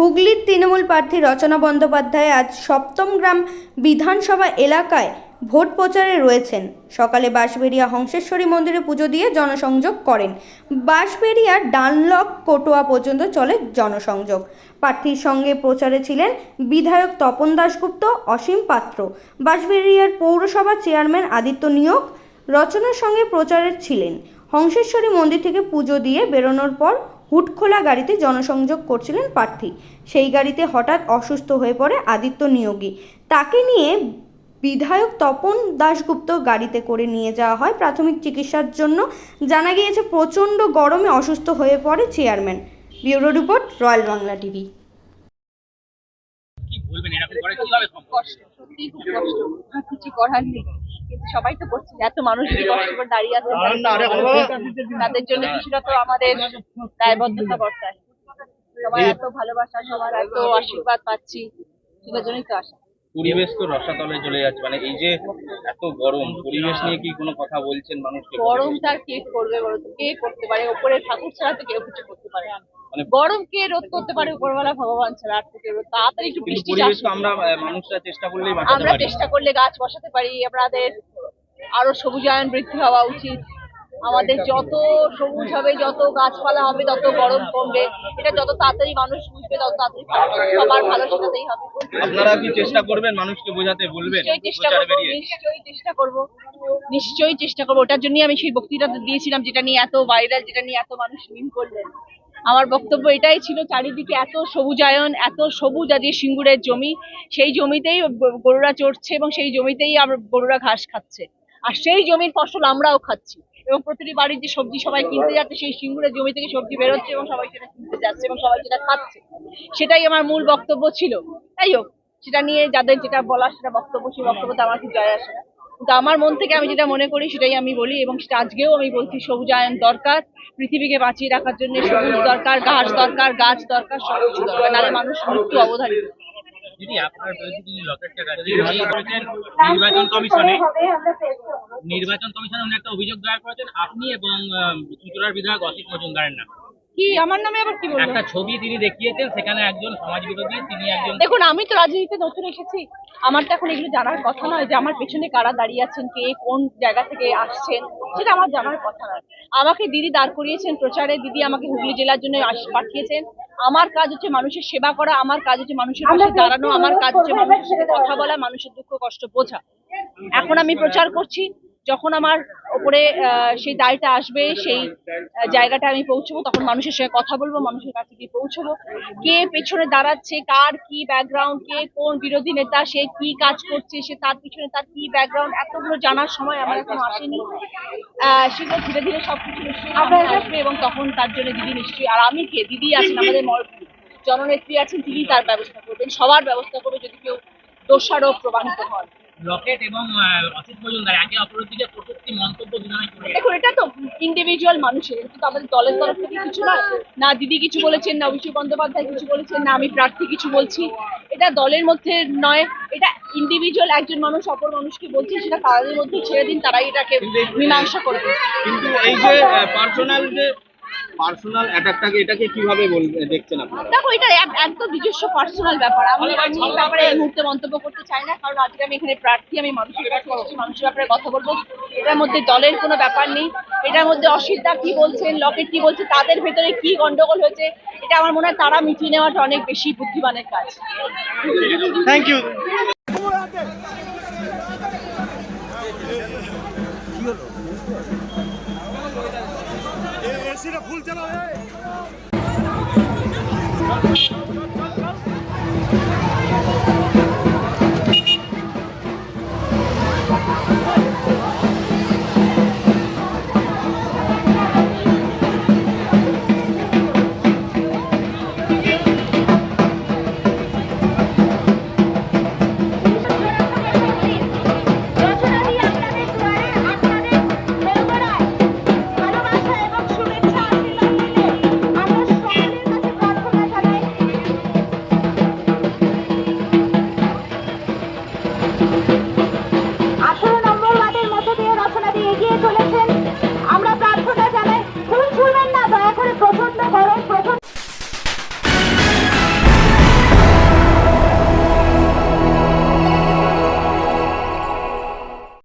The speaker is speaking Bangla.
হুগলির তৃণমূল প্রার্থী রচনা বন্দ্যোপাধ্যায় আজ সপ্তম গ্রাম বিধানসভা এলাকায় ভোট প্রচারে রয়েছেন। সকালে বাঁশবেড়িয়া হংসেশ্বরী মন্দিরে পুজো দিয়ে জনসংযোগ করেন। বাঁশবেড়িয়া ডানলক কোটোয়া পর্যন্ত চলে জনসংযোগ। প্রার্থীর সঙ্গে প্রচারে ছিলেন বিধায়ক তপন দাশগুপ্ত, অসীম পাত্র। বাঁশবেড়িয়ার পৌরসভা চেয়ারম্যান আদিত্য নিয়োগ রচনার সঙ্গে প্রচারে ছিলেন। হংসেশ্বরী মন্দির থেকে পুজো দিয়ে বেরোনোর পর হুটখোলা গাড়িতে জনসংযোগ করছিলেন প্রার্থী। সেই গাড়িতে হঠাৎ অসুস্থ হয়ে পড়ে আদিত্য নিয়োগী। তাকে নিয়ে বিধায়ক তপন দাশগুপ্ত গাড়িতে করে নিয়ে যাওয়া হয় প্রাথমিক চিকিৎসার জন্য। জানা গিয়েছে, প্রচণ্ড গরমে অসুস্থ হয়ে পড়ে chairman. Bureau report royal Bangla TV. বলবেন এরকম করে কীভাবে সম্ভব? কষ্ট সত্যি খুব কষ্ট। কিছু করার নেই। কিন্তু সবাই তো করছে এত মানুষ কষ্ট করে দাঁড়িয়ে আছে তাদের জন্য কিছুটা তো আমাদের দায়বদ্ধতা বর্তায়। সবার এত ভালোবাসা সবার এত আশীর্বাদ পাচ্ছি সেটার জন্যই তো আসা। পরিবেশ তো রসাতলে চলে যাচ্ছে মানে এই যে এত গরম পরিবেশ নিয়ে কি কোনো কথা বলছেন মানুষকে? গরমটা আর কে করবে বলো কে করতে পারে? ওপরে ঠাকুর ছাড়া তো কেউ কিছু করতে পারে না। গরম কে রোধ করতে পারে উপরবেলা ভগবান ছাড়া আর রোধ- তাড়াতাড়ি একটু বৃষ্টি আমরা মানুষরা চেষ্টা করলেই আমরা চেষ্টা করলে গাছ বসাতে পারি আমাদের আরও সবুজায়ন বৃদ্ধি হওয়া উচিত। আমাদের যত সবুজ হবে যত গাছপালা হবে তত গরম কমবে। এটা যত তাড়াতাড়ি মানুষ বুঝবে তত তাড়াতাড়ি। সবার ভালো সেটাতেই হবে। আপনারা কি চেষ্টা করবেন মানুষকে বোঝাতে বলবেন? নিশ্চয়ই চেষ্টা করব নিশ্চয়ই চেষ্টা করব। নিশ্চয়ই চেষ্টা করব। ওটার জন্যই আমি সেই বক্তৃতা দিয়েছিলাম যেটা নিয়ে এত ভাইরাল যেটা নিয়ে এত মানুষ মিন করলেন। আমার বক্তব্য এটাই ছিল, চারিদিকে এত সবুজায়ন, এত সবুজ আজকে সিঙ্গুরের জমি, সেই জমিতেই গরুরা চড়ছে এবং সেই জমিতেই আমরা গরুরা ঘাস খাচ্ছে। আর সেই জমির ফসল আমরাও খাচ্ছি এবং প্রতিটি বাড়ির যে সবজি সবাই কিনতে যাচ্ছে, সেই সিঙ্গুরের জমি থেকে সবজি বেরোচ্ছে এবং সবাই সেটা কিনতে যাচ্ছে এবং সবাই সেটা খাচ্ছে। সেটাই আমার মূল বক্তব্য ছিল। তাই হোক, সেটা নিয়ে যাদের যেটা বলার সেটা বক্তব্য, সেই বক্তব্যতে আমার কিছু যায় আসে না। কিন্তু আমার মন থেকে আমি যেটা মনে করি সেটাই আমি বলি এবং সেটা আজকেও আমি বলছি, সবুজায়ন দরকার, পৃথিবীকে বাঁচিয়ে রাখার জন্য সবুজ দরকার গাছ দরকার গাছ দরকার সবকিছু দরকার, নাহলে মানুষ মৃত্যু অবধারিত। নির্বাচন কমিশনে। একটা অভিযোগ দায়ের করেছেন। আপনি এবং বিধায়ক অসিত মজুমদারের নাম। কি? আমার নামে আবার কি বলব একটা ছবি তিনি দেখিয়েছেন সেখানে একজন সমাজ বিরোধী তিনি একজন দেখুন আমি তো রাজনীতিতে নতুন এসেছি। আমার তো এখন এগুলো জানার কথা নয় যে আমার পেছনে কারা দাঁড়িয়ে আছেন কে কোন জায়গা থেকে আসছেন সেটা আমার জানার কথা নয়। আমাকে দিদি দাঁড় করিয়েছেন প্রচারে দিদি আমাকে হুগলি জেলার জন্য পাঠিয়েছেন। আমার কাজ হচ্ছে মানুষের সেবা করা আমার কাজ হচ্ছে মানুষের পাশে দাঁড়ানো আমার কাজ হচ্ছে মানুষের সাথে কথা বলা মানুষের দুঃখ কষ্ট বোঝা। এখন আমি প্রচার করছি যখন আমার ওপরে সেই দায়টা আসবে, সেই জায়গাটা আমি পৌঁছবো, তখন মানুষের সঙ্গে কথা বলব, মানুষের কাছে গিয়ে পৌঁছবো। কে পেছনে দাঁড়াচ্ছে, কার কি ব্যাকগ্রাউন্ড কে কোন বিরোধী নেতা, সে কি কাজ করছে, সে তার পিছনে তার কি ব্যাকগ্রাউন্ড এতগুলো জানার সময় আমার এখন আসেনি। সেগুলো ধীরে ধীরে সবকিছু নিশ্চয়ই আসবে এবং তখন তার জন্য দিদি নিশ্চয়ই, আর আমি কে? দিদি আছেন, আমাদের জননেত্রী আছেন, তিনি তার ব্যবস্থা করবেন, সবার ব্যবস্থা করবে যদি কেউ দোষারোপ প্রমাণিত হন। লকেট এবং অসিত মজুমদার একে অপরের দিকে কটূক্তি মন্তব্য দুজনে করে। দেখুন এটা তো ইন্ডিভিজুয়াল মানুষের এটা তো আমাদের দলের তরফ থেকে কিছু নয়। না দিদি কিছু বলেছেন না অভিষেক বন্দ্যোপাধ্যায় কিছু বলেছেন না আমি প্রার্থী কিছু বলছি। এটা দলের মধ্যে নয় এটা ইন্ডিভিজুয়াল একজন মানুষ অপর মানুষকে বলছে সেটা তাদের মধ্যে ছেড়ে দিন তারাই এটাকে মীমাংসা করবে। কিন্তু এই যে পার্সোনাল যে পার্সোনাল অ্যাটাকটাকে এটাকে কীভাবে দেখছেন আপনারা? দেখো এটা এক- একদম নিজস্ব পার্সোনাল ব্যাপার। আমি আমি এই ব্যাপারে এই মুহূর্তে মন্তব্য করতে চাই না কারণ আজকে আমি এখানে প্রার্থী আমি মানুষের কাছে এসেছি মানুষের ব্যাপারে কথা বলব। এটার মধ্যে দলের কোনো ব্যাপার নেই। এটার মধ্যে অসিতদা কি বলছেন লকেট কি বলছে তাদের ভেতরে কি গন্ডগোল হয়েছে এটা আমার মনে হয় তারা মিটিয়ে নেওয়াটা অনেক বেশি বুদ্ধিমানের কাজ। থ্যাংক ইউ এসিটা ফুল চালাও এই।